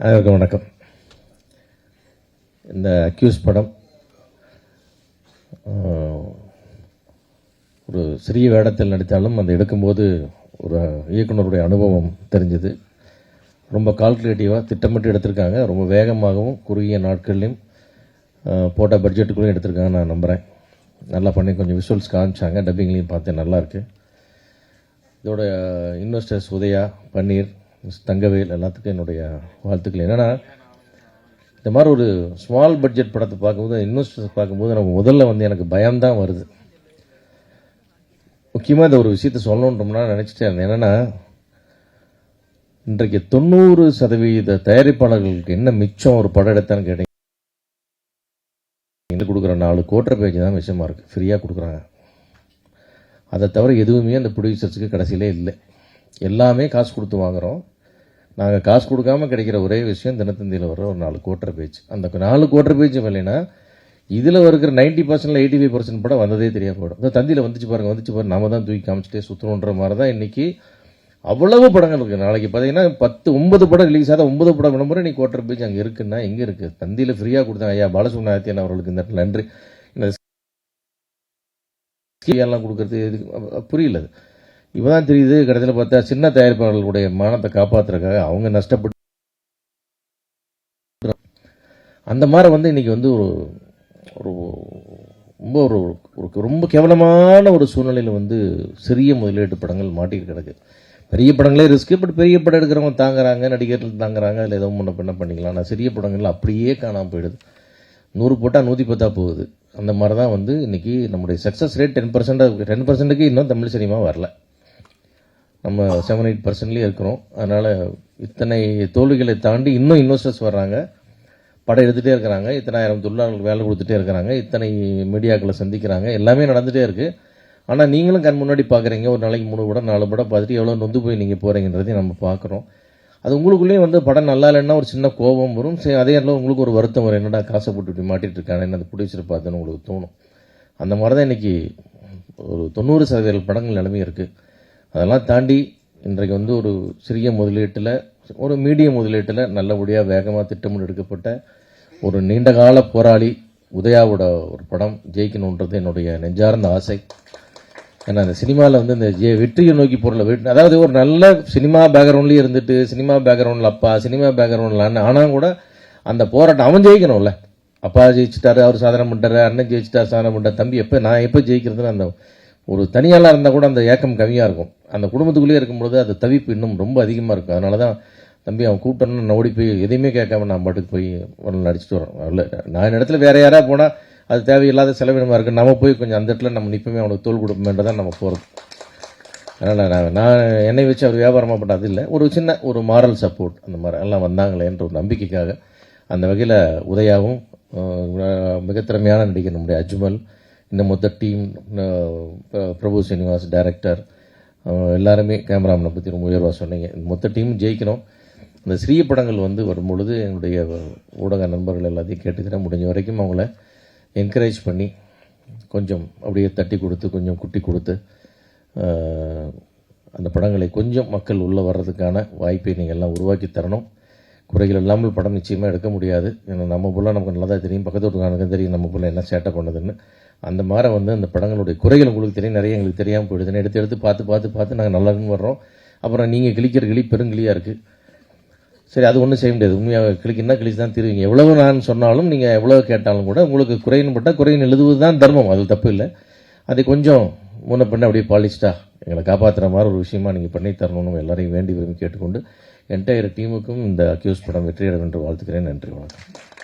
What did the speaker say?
அனைவருக்கும் வணக்கம். இந்த அக்யூஸ் படம் ஒரு சிறிய வேடத்தில் நடித்தாலும் அந்த எடுக்கும்போது ஒரு இயக்குனருடைய அனுபவம் தெரிஞ்சது. ரொம்ப கால்குலேட்டிவாக திட்டமிட்டு எடுத்திருக்காங்க. ரொம்ப வேகமாகவும் குறுகிய நாட்கள்லையும் போட்ட பட்ஜெட்டுக்குள்ளேயும் எடுத்திருக்காங்க நான் நம்புகிறேன் நல்லா பண்ணி கொஞ்சம் விஷுவல்ஸ் காமிச்சாங்க. டப்பிங்லேயும் பார்த்தேன். நல்லாயிருக்கு இதோட இன்வெஸ்டர்ஸ் உதயா பன்னீர் தங்கவேல் எல்லாத்துக்கும் என்னுடைய வாழ்த்துக்கள். என்னென்னா இந்த மாதிரி ஒரு ஸ்மால் பட்ஜெட் படத்தை பார்க்கும்போது இன்வெஸ்டர்ஸ் பார்க்கும்போது நம்ம முதல்ல வந்து எனக்கு பயம்தான் வருது. முக்கியமாக இந்த ஒரு விஷயத்தை சொல்லணுன்றோம்னா நினச்சிட்டேன். என்னென்னா இன்றைக்கு தொண்ணூறு சதவீத தயாரிப்பாளர்களுக்கு என்ன மிச்சம் ஒரு படம் எடுத்தான்னு கேட்டீங்க. இங்க கொடுக்குற நாலு கோட்டர் பேஜ் தான் விஷயமா இருக்குது ஃப்ரீயாக கொடுக்குறாங்க. அதை தவிர எதுவுமே அந்த ப்ரொடியூசர்ஸுக்கு கடைசியிலே இல்லை. எல்லாமே காசு கொடுத்து வாங்குகிறோம் நாங்கள் காசு கொடுக்காம கிடைக்கிற ஒரே விஷயம் தினத்தந்தியில் வர ஒரு நாலு கோட்டர் பேஜ் அந்த நாலு கோட்டர் பேஜும் இல்லைன்னா இதில் இருக்கிற நைன்டி பர்சன்டில் எயிட்டி ஃபைவ் பர்சன்ட் படம் வந்ததே தெரியாம போயிடும். இந்த தந்தியில் வந்துச்சு பாருங்கள் வந்துச்சு பாருங்க நம்ம தான் தூக்கி காமிச்சிட்டே சுற்றணுன்ற மாதிரி தான் இன்றைக்கி அவ்வளவு படங்கள் இருக்குது நாளைக்கு பார்த்தீங்கன்னா பத்து ஒன்பது படம் ரிலீஸ் ஆகாத. ஒன்பது படம் விளம்பரம் நீ கோட்டர் பேஜ் அங்கே இருக்குன்னா எங்கே இருக்குது தந்தியில் ஃப்ரீயாக கொடுத்தாங்க ஐயா பாலசுப்ரமணியன் அவர்களுக்கு இந்த நன்றி. இந்த எல்லாம் கொடுக்கறது எதுக்கு? புரியல இப்போ தான் தெரியுது கடைசியில் பார்த்தா சின்ன தயாரிப்பாளர்களுடைய மானத்தை காப்பாற்றுறதுக்காக அவங்க நஷ்டப்பட்டு அந்த மாதிரி வந்து இன்றைக்கி வந்து ஒரு ஒரு ரொம்ப ஒரு ஒரு ரொம்ப கேவலமான ஒரு சூழ்நிலையில் வந்து சிறிய முதலீட்டு படங்கள் மாட்டிட்டு கிடக்கு. பெரிய படங்களே ரிஸ்க்கு பட் பெரிய படம் எடுக்கிறவங்க தாங்குறாங்க நடிகர்கள் தாங்குறாங்க அதில் ஏதோ முன்ன பின்ன பண்ணிக்கலாம். ஆனால் சிறிய படங்கள் அப்படியே காணாமல் போயிடுது. நூறு போட்டால் நூற்றி பத்தா போகுது. அந்த மாதிரி தான் வந்து இன்றைக்கி நம்முடைய success rate ten percent ten பர்சன்ட்டுக்கு இன்னும் தமிழ் சினிமா வரல. நம்ம செவன் எயிட் பர்சன்ட்லேயே இருக்கிறோம். அதனால் இத்தனை தோல்விகளை தாண்டி இன்னும் இன்வெஸ்டர்ஸ் வர்றாங்க. படம் எடுத்துகிட்டே இருக்கிறாங்க. இத்தனாயிரம் தொழிலாளர்களுக்கு வேலை கொடுத்துட்டே இருக்கிறாங்க. இத்தனை மீடியாக்களை சந்திக்கிறாங்க. எல்லாமே நடந்துகிட்டே இருக்குது ஆனால் நீங்களும் கண் முன்னாடி பார்க்குறீங்க ஒரு நாளைக்கு மூணு படம் நாலு படம் பார்த்துட்டு எவ்வளோ நொந்து போய் நீங்கள் போகிறீங்கன்றதையும் நம்ம பார்க்குறோம் அது உங்களுக்குள்ளேயே வந்து படம் நல்லா இல்லைன்னா ஒரு சின்ன கோபம் வரும். சரி அதே நேரம் உங்களுக்கு ஒரு வருத்தம் வரும். என்னடா காசை போட்டு இப்படி மாட்டிட்டு இருக்கானே? என்ன அந்த ப்ரொடியூசர் பார்த்துன்னு உங்களுக்கு தோணும். அந்த மாதிரி தான் இன்றைக்கி ஒரு தொண்ணூறு சதவீத படங்கள் நிலைமை இருக்குது அதெல்லாம் தாண்டி இன்றைக்கு வந்து ஒரு சிறிய முதலீட்டில் ஒரு மீடியம் முதலீட்டில் நல்லபடியாக வேகமாக திட்டமிட்டு எடுக்கப்பட்ட ஒரு நீண்டகால போராளி உதயாவோட ஒரு படம் ஜெயிக்கணுன்றது என்னுடைய நெஞ்சார்ந்த ஆசை. ஏன்னா அந்த சினிமாவில் வந்து இந்த ஜெய வெற்றியை நோக்கி பொருளை வெற்றி அதாவது ஒரு நல்ல சினிமா பேக்ரவுண்ட்லேயே இருந்துட்டு சினிமா பேக்ரவுண்டில் அப்பா சினிமா பேக்ரவுண்டில் அண்ணன் ஆனால் கூட அந்த போராட்டம் அவன் ஜெயிக்கணும்ல. அப்பா ஜெயிச்சிட்டாரு அவர் சாதனை பண்ணுறாரு அண்ணன் ஜெயிச்சிட்டார் சாதனை பண்ணுறாரு தம்பி எப்போ நான் எப்போ ஜெயிக்கிறதுன்னு அந்த ஒரு தனியாளாக இருந்தால் கூட அந்த ஏக்கம் கம்மியாக இருக்கும். அந்த குடும்பத்துக்குள்ளேயே இருக்கும்பொழுது அது தவிப்பு இன்னும் ரொம்ப அதிகமாக இருக்கும். அதனால தான் தம்பி அவன் கூப்பிட்டோன்னு நான் ஓடி போய் எதையுமே கேட்காம நான் பாட்டுக்கு போய் ஒரு நடிச்சிட்டு வரேன் இல்லை நான் இடத்துல வேறு யாராவது போனால் அது தேவையில்லாத செலவினமாக இருக்குது நம்ம போய் கொஞ்சம் அந்த இடத்துல நம்ம நிற்பமே அவனுக்கு தோல் கொடுப்போமேன்றதான் நம்ம போகிறது அதனால் நான் நான் என்னை வச்சு அவர் வியாபாரமாக பண்ண அது இல்லை. ஒரு சின்ன ஒரு மாரல் சப்போர்ட் அந்த மாதிரி எல்லாம் வந்தாங்களேன்ற ஒரு நம்பிக்கைக்காக அந்த வகையில் உதயாவும் மிக திறமையான நடிகர் நம்முடைய அஜ்மல். இந்த மொத்த டீம் பிரபு சீனிவாஸ் டைரக்டர் எல்லாருமே கேமராமனை பற்றி ரொம்ப உயர்வாக சொன்னீங்க. இந்த மொத்த டீம் ஜெயிக்கணும். இந்த சிறிய படங்கள் வந்து வரும்பொழுது என்னுடைய ஊடக நண்பர்கள் எல்லாத்தையும் கேட்டுக்கிறேன் முடிஞ்ச வரைக்கும் அவங்கள என்கரேஜ் பண்ணி கொஞ்சம் அப்படியே தட்டி கொடுத்து கொஞ்சம் குட்டி கொடுத்து அந்த படங்களை கொஞ்சம் மக்கள் உள்ளே வர்றதுக்கான வாய்ப்பை நீங்கள் எல்லாம் உருவாக்கி தரணும். குறைகள் இல்லாமல் படம் நிச்சயமாக எடுக்க முடியாது. ஏன்னா நம்ம புள்ள நமக்கு நல்லா தான் தெரியும். பக்கத்து வீட்டுக்காரனுக்கு தெரியும் நம்ம புள்ள என்ன சேட்டை பண்ணுதுன்னு. அந்த மாதிரி வந்து அந்த படங்களுடைய குறைகள் உங்களுக்கு தெரியும் நிறைய எங்களுக்கு தெரியாமல் போயிடுதுன்னு எடுத்து எடுத்து பார்த்து பார்த்து பார்த்து நாங்கள் நல்லான்னு வர்றோம். அப்புறம் நீங்கள் கிளிக்கிற கிளி பெருங்கிளியாக இருக்குது சரி அது ஒன்றும் செய்ய முடியாது. உண்மையாக கிளிக்குன்னா கிழிச்சு தான் தீருவீங்க. எவ்வளவு நான் சொன்னாலும் நீங்கள் எவ்வளோ கேட்டாலும் கூட உங்களுக்கு குறைன்னு பட்டால் குறையின் எழுதுவது தான் தர்மம். அது தப்பு இல்லை. அதை கொஞ்சம் முன்ன பின்ன அப்படியே பாலிஷ்டாக எங்களை காப்பாற்றுற மாதிரி ஒரு விஷயமா நீங்கள் பண்ணி தரணும்னு எல்லாரையும் வேண்டி விரும்பி கேட்டுக்கொண்டு என்டையர் டீமுக்கும் இந்த அக்யூஸ் படம் வெற்றியிடம் என்று வாழ்த்துக்கிறேன். நன்றி வணக்கம்.